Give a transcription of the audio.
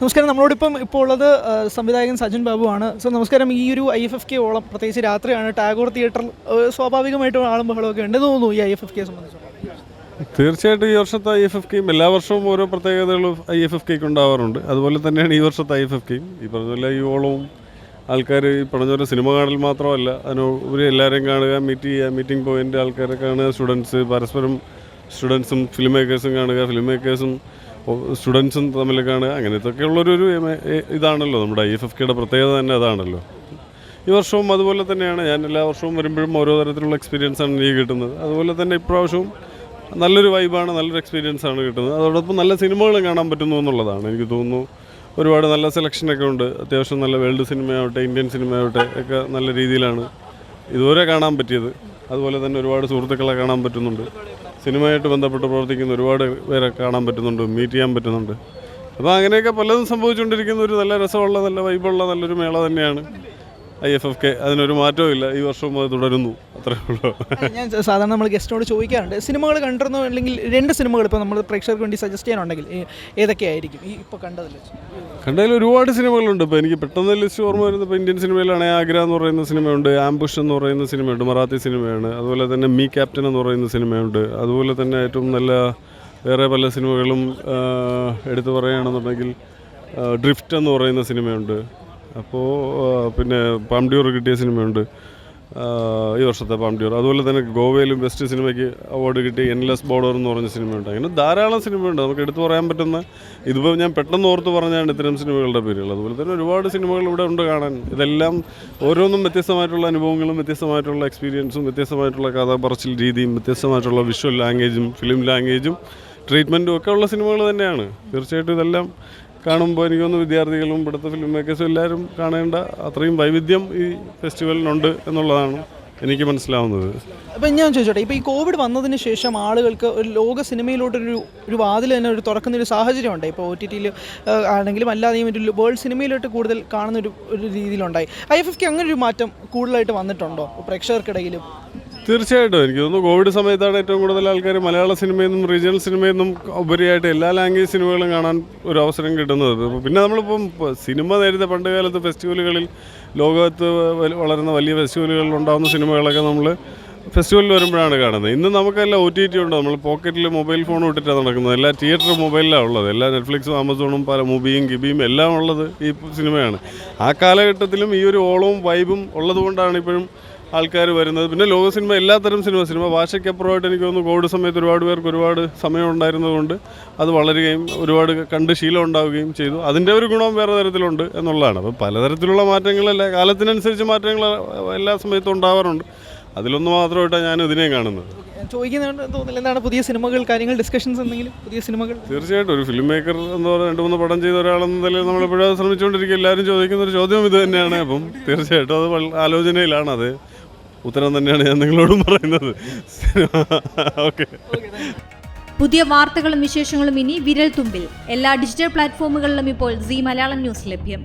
നമസ്കാരം. നമ്മളോടിപ്പം ഇപ്പോൾ ഉള്ളത് സംവിധായകൻ സജിൻ ബാബു ആണ് സോ നമസ്കാരം. ഈ ഒരു ഐ എഫ് എഫ് കെ ഓളം പ്രത്യേകിച്ച് രാത്രിയാണ്. ടാഗോർ തിയേറ്ററിൽ സ്വാഭാവികമായിട്ടും ആളും ബഹളമൊക്കെ ഉണ്ട് തോന്നുന്നു ഈ ഐ എഫ് എഫ് കെ സംബന്ധിച്ച്. തീർച്ചയായിട്ടും ഈ വർഷത്തെ ഐ എഫ് എഫ് കെയും എല്ലാ വർഷവും ഓരോ പ്രത്യേകതകളും ഐ എഫ് എഫ് കെക്ക് ഉണ്ടാവാറുണ്ട്. അതുപോലെ തന്നെയാണ് ഈ വർഷത്തെ ഐ എഫ് എഫ് കെയും. ഈ പറഞ്ഞ ഈ ഓളവും ആൾക്കാർ ഈ പറഞ്ഞ പോലെ സിനിമ കാണൽ മാത്രമല്ല അതിനുപരി എല്ലാവരെയും കാണുക മീറ്റ് ചെയ്യുക മീറ്റിംഗ് പോയിന്റ് ആൾക്കാരെ കാണുക സ്റ്റുഡൻസ് പരസ്പരം സ്റ്റുഡൻസും ഫിലിം മേക്കേഴ്സും കാണുക ഫിലിം മേക്കേഴ്സും സ്റ്റുഡൻസും തമ്മിലൊക്കെയാണ് അങ്ങനത്തെ അങ്ങനത്തൊക്കെ ഉള്ളൊരു ഇതാണല്ലോ നമ്മുടെ ഐ എഫ് എഫ് കെയുടെ പ്രത്യേകത തന്നെ അതാണല്ലോ. ഈ വർഷവും അതുപോലെ തന്നെയാണ് ഞാൻ എല്ലാ വർഷവും വരുമ്പോഴും ഓരോ തരത്തിലുള്ള എക്സ്പീരിയൻസ് ആണ് എനിക്ക് കിട്ടുന്നത്. അതുപോലെ തന്നെ ഇപ്രാവശ്യവും നല്ലൊരു വൈബാണ് നല്ലൊരു എക്സ്പീരിയൻസ് ആണ് കിട്ടുന്നത്. അതോടൊപ്പം നല്ല സിനിമകളും കാണാൻ പറ്റുന്നു എന്നുള്ളതാണ്. എനിക്ക് തോന്നുന്നു ഒരുപാട് നല്ല സെലക്ഷനൊക്കെ ഉണ്ട്. അത്യാവശ്യം നല്ല വേൾഡ് സിനിമയാവട്ടെ ഇന്ത്യൻ സിനിമയാവട്ടെ ഒക്കെ നല്ല രീതിയിലാണ് ഇതുവരെ കാണാൻ പറ്റിയത്. അതുപോലെ തന്നെ ഒരുപാട് സുഹൃത്തുക്കളെ കാണാൻ പറ്റുന്നുണ്ട്. സിനിമയായിട്ട് ബന്ധപ്പെട്ട് പ്രവർത്തിക്കുന്ന ഒരുപാട് പേരെ കാണാൻ പറ്റുന്നുണ്ട് മീറ്റ് ചെയ്യാൻ പറ്റുന്നുണ്ട്. അപ്പോൾ അങ്ങനെയൊക്കെ പലതും സംഭവിച്ചുകൊണ്ടിരിക്കുന്ന ഒരു നല്ല രസമുള്ള നല്ല വൈബുള്ള നല്ലൊരു മേള തന്നെയാണ്. ഐ എഫ് എഫ് കെ അതിനൊരു മാറ്റവും ഇല്ല. ഈ വർഷവും അത് തുടരുന്നു. അത്രേ ഉള്ളൂ. ഞാൻ സാധാരണ നമ്മൾ ഗസ്റ്റിനോട് ചോദിക്കാറുണ്ട്. സിനിമകൾ കണ്ടിരുന്നു അല്ലെങ്കിൽ രണ്ട് സിനിമകൾ ഇപ്പോൾ നമ്മൾ പ്രേക്ഷകർക്ക് വേണ്ടി സജസ്റ്റ് ചെയ്യാനുണ്ടെങ്കിൽ ഏതൊക്കെയായിരിക്കും ഈ ഇപ്പോൾ കണ്ടതിൽ? കണ്ടതിൽ ഒരുപാട് സിനിമകളുണ്ട്. ഇപ്പോൾ എനിക്ക് പെട്ടെന്ന് ലിസ്റ്റ് ഓർമ്മ വരുന്നത് ഇപ്പോൾ ഇന്ത്യൻ സിനിമയിലാണ്. ആഗ്ര എന്ന് പറയുന്ന സിനിമയുണ്ട്. ആംബുഷ് എന്ന് പറയുന്ന സിനിമയുണ്ട്. മറാത്തി സിനിമയാണ്. അതുപോലെ തന്നെ മീ ക്യാപ്റ്റൻ എന്ന് പറയുന്ന സിനിമയുണ്ട്. അതുപോലെ തന്നെ ഏറ്റവും നല്ല വേറെ പല സിനിമകളും എടുത്തു പറയുകയാണെന്നുണ്ടെങ്കിൽ ഡ്രിഫ്റ്റ് എന്ന് പറയുന്ന സിനിമയുണ്ട്. അപ്പോൾ പിന്നെ പാംഡ്യൂർ കിട്ടിയ സിനിമയുണ്ട്. ഈ വർഷത്തെ പാംഡ്യൂർ അതുപോലെ തന്നെ ഗോവയിലും ബെസ്റ്റ് സിനിമയ്ക്ക് അവാർഡ് കിട്ടിയ എൻലെസ് ബോർഡർ എന്ന് പറഞ്ഞ സിനിമയുണ്ട്. അങ്ങനെ ധാരാളം സിനിമയുണ്ട്. നമുക്ക് എടുത്തു പറയാൻ പറ്റുന്ന ഇതിപ്പോൾ ഞാൻ പെട്ടെന്ന് ഓർത്ത് പറഞ്ഞാണ് ഇത്തരം സിനിമകളുടെ പേരുകൾ. അതുപോലെ തന്നെ ഒരുപാട് സിനിമകൾ ഇവിടെ ഉണ്ട് കാണാൻ. ഇതെല്ലാം ഓരോന്നും വ്യത്യസ്തമായിട്ടുള്ള അനുഭവങ്ങളും വ്യത്യസ്തമായിട്ടുള്ള എക്സ്പീരിയൻസും വ്യത്യസ്തമായിട്ടുള്ള കഥ പറച്ചിൽ രീതിയും വ്യത്യസ്തമായിട്ടുള്ള വിഷ്വൽ ലാംഗ്വേജും ഫിലിം ലാംഗ്വേജും ട്രീറ്റ്മെന്റും ഒക്കെ ഉള്ള സിനിമകൾ തന്നെയാണ്. തീർച്ചയായിട്ടും ഇതെല്ലാം കാണുമ്പോൾ എനിക്ക് തോന്നുന്നു വിദ്യാർത്ഥികളും ഇവിടുത്തെ ഫിലിം മേക്കേഴ്സും എല്ലാവരും കാണേണ്ട അത്രയും വൈവിധ്യം ഈ ഫെസ്റ്റിവലിനുണ്ട് എന്നുള്ളതാണ് എനിക്ക് മനസ്സിലാവുന്നത്. അപ്പം ഞാൻ ചോദിച്ചോട്ടെ ഇപ്പോൾ ഈ കോവിഡ് വന്നതിന് ശേഷം ആളുകൾക്ക് ഒരു ലോക സിനിമയിലോട്ടൊരു ഒരു വാതിൽ തന്നെ ഒരു തുറക്കുന്ന ഒരു സാഹചര്യമുണ്ട് ഇപ്പോൾ ഒ ടി ടിയിൽ ആണെങ്കിലും അല്ലാതെയും ഒരു വേൾഡ് സിനിമയിലോട്ട് കൂടുതൽ കാണുന്ന ഒരു ഒരു രീതിയിലുണ്ടായി. ഐ എഫ് എഫ് അങ്ങനെ ഒരു മാറ്റം കൂടുതലായിട്ട് വന്നിട്ടുണ്ടോ? പ്രേക്ഷകർക്കിടയിലും തീർച്ചയായിട്ടും. എനിക്ക് തോന്നുന്നു കോവിഡ് സമയത്താണ് ഏറ്റവും കൂടുതൽ ആൾക്കാർ മലയാള സിനിമയിൽ നിന്നും റീജിയണൽ സിനിമയിൽ നിന്നും ഉപരിയായിട്ട് എല്ലാ ലാംഗ്വേജ് സിനിമകളും കാണാൻ ഒരു അവസരം കിട്ടുന്നത്. പിന്നെ നമ്മളിപ്പം സിനിമ നേരത്തെ പണ്ട് കാലത്ത് ഫെസ്റ്റിവലുകളിൽ ലോകത്ത് വളരുന്ന വലിയ ഫെസ്റ്റിവലുകളിൽ ഉണ്ടാകുന്ന സിനിമകളൊക്കെ നമ്മൾ ഫെസ്റ്റിവലിൽ വരുമ്പോഴാണ് കാണുന്നത്. ഇന്ന് നമുക്കെല്ലാം ഒ ടി ടി ഉണ്ട്? നമ്മൾ പോക്കറ്റിൽ മൊബൈൽ ഫോൺ ഇട്ടിട്ടാണ് നടക്കുന്നത്. എല്ലാ തിയേറ്ററും മൊബൈലിലാണ് ഉള്ളത്. എല്ലാ നെറ്റ്ഫ്ലിക്സും ആമസോണും പല മൂബിയും ഗിബിയും എല്ലാം ഉള്ളത് ഈ സിനിമയാണ്. ആ കാലഘട്ടത്തിലും ഈ ഒരു ഓളവും വൈബും ഉള്ളതുകൊണ്ടാണ് ഇപ്പോഴും ആൾക്കാർ വരുന്നത്. പിന്നെ ലോക സിനിമ എല്ലാത്തരം സിനിമ സിനിമ ഭാഷയ്ക്കപ്പുറമായിട്ട് എനിക്ക് തോന്നുന്നു കോവിഡ് സമയത്ത് ഒരുപാട് പേർക്ക് ഒരുപാട് സമയം ഉണ്ടായിരുന്നതുകൊണ്ട് അത് വളരുകയും ഒരുപാട് കണ്ട് ശീലം ഉണ്ടാവുകയും ചെയ്തു. അതിന്റെ ഒരു ഗുണം വേറെ തരത്തിലുണ്ട് എന്നുള്ളതാണ്. അപ്പോൾ പലതരത്തിലുള്ള മാറ്റങ്ങളല്ല കാലത്തിനനുസരിച്ച് മാറ്റങ്ങൾ എല്ലാ സമയത്തും ഉണ്ടാവാറുണ്ട്. അതിലൊന്ന് മാത്രമായിട്ടാണ് ഞാൻ ഇതിനെയും കാണുന്നത്. ചോദിക്കുന്നുണ്ട് തോന്നില്ല എന്താണ് പുതിയ സിനിമകൾ കാര്യങ്ങൾ ഡിസ്കഷൻസ് എന്തെങ്കിലും പുതിയ സിനിമകൾ? തീർച്ചയായിട്ടും. ഒരു ഫിലിം മേക്കർ എന്ന് പറഞ്ഞാൽ രണ്ട് മൂന്ന് പടം ചെയ്ത ഒരാളെന്ന നിലയിൽ നമ്മൾ ഇപ്പോഴും ശ്രമിച്ചുകൊണ്ടിരിക്കുക. എല്ലാവരും ചോദിക്കുന്ന ഒരു ചോദ്യം ഇത് തന്നെയാണ്. അപ്പം തീർച്ചയായിട്ടും അത് ആലോചനയിലാണ് അത്. ഉത്തരം തന്നെയാണ് ഞാൻ നിങ്ങളോടും പറയുന്നത്. ഓക്കെ. പുതിയ വാർത്തകളും വിശേഷങ്ങളും ഇനി വിരൽ തുമ്പിൽ എല്ലാ ഡിജിറ്റൽ പ്ലാറ്റ്ഫോമുകളിലും ഇപ്പോൾ സി മലയാളം ന്യൂസ് ലഭ്യം.